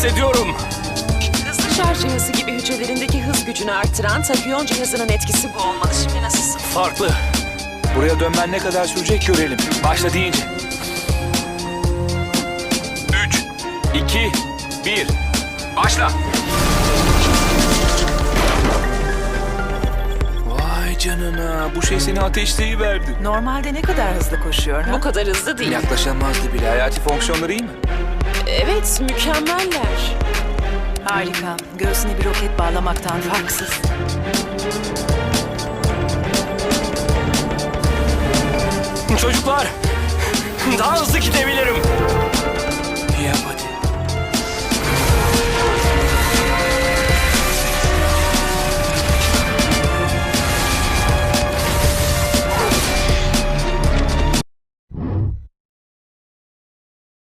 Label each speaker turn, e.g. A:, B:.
A: hissediyorum.
B: Hızlı şarj cihazı gibi hücrelerindeki hız gücünü artıran takıyon cihazının etkisi bu olmalı. Şimdi nasılsın?
A: Farklı. Buraya dönmen ne kadar sürecek görelim. Başla deyince. 3, 2, 1. Başla. Vay canına. Bu şey seni ateşleyiverdi.
C: Normalde ne kadar hızlı koşuyor ha?
B: Bu kadar hızlı değil.
A: Yaklaşamazdı bile. Hayati fonksiyonları iyi mi?
B: Evet, mükemmeller.
C: Harika. Göğsüne bir roket bağlamaktan farksız.
A: Çocuklar. Daha hızlı gidebilirim.